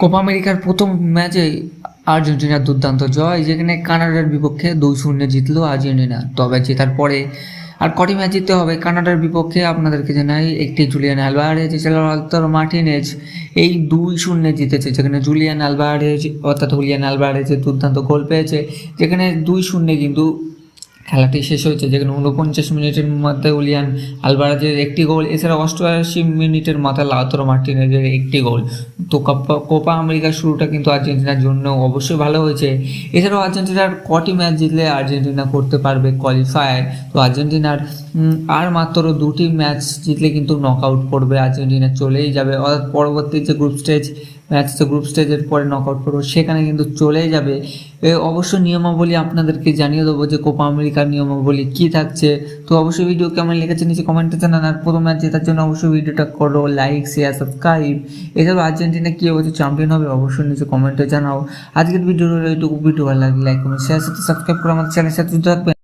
Copa আমেরিকার প্রথম ম্যাচে আর্জেন্টিনার দুর্দান্ত জয়, যেখানে কানাডার বিপক্ষে দুই শূন্যে জিতলো আর্জেন্টিনা। তবে জেতার পরে আর কটি ম্যাচ জিততে হবে কানাডার বিপক্ষে আপনাদেরকে জানাই, একটি জুলিয়ান অ্যালভারেজ এছাড়াও আলতর মার্টিনেজ এই দুই শূন্যে জিতেছে, যেখানে জুলিয়ান অ্যালভারেজ অর্থাৎ হুলিয়ান অ্যালভারেজের দুর্দান্ত গোল পেয়েছে, যেখানে দুই শূন্যে কিন্তু খেলাটি শেষ হয়েছে, যেখানে উনপঞ্চাশ মিনিটের মধ্যে উলিয়ান আলবারাজের একটি গোল, এছাড়া অষ্টআশি মিনিটের মাথায় লাউতরো মার্টিনেজের একটি গোল। তো কোপা কোপা আমেরিকার শুরুটা কিন্তু আর্জেন্টিনার জন্য অবশ্যই ভালো হয়েছে। এছাড়াও আর্জেন্টিনার কটি ম্যাচ জিতলে আর্জেন্টিনা করতে পারবে কোয়ালিফায়ার তো আর্জেন্টিনার আর মাত্র দুটি ম্যাচ জিতলে কিন্তু নক আউট করবে, আর্জেন্টিনা চলেই যাবে। অর্থাৎ পরবর্তী যে গ্রুপ স্টেজ ম্যাচ তো গ্রুপ স্টেজের পরে নক আউট করব, সেখানে কিন্তু চলেই যাবে। অবশ্য নিয়মাবলী আপনাদেরকে জানিয়ে দেবো যে কোপা আমেরিকার নিয়মাবলী কী থাকছে। তো অবশ্যই ভিডিও কেমন লেগেছে নিচে কমেন্টে জানান, আর প্রথম ম্যাচ জেতার জন্য অবশ্যই ভিডিওটা করো লাইক শেয়ার সাবস্ক্রাইব এছাড়াও আর্জেন্টিনা কী হচ্ছে চ্যাম্পিয়ন হবে অবশ্যই নিচে কমেন্টে জানাও। আজকের ভিডিও এইটুকু। ভিডিও ভালো লাগলে লাইক কমেন্ট শেয়ার সাথে সাবস্ক্রাইব করে আমাদের চ্যানেলের সাথে থাকবেন।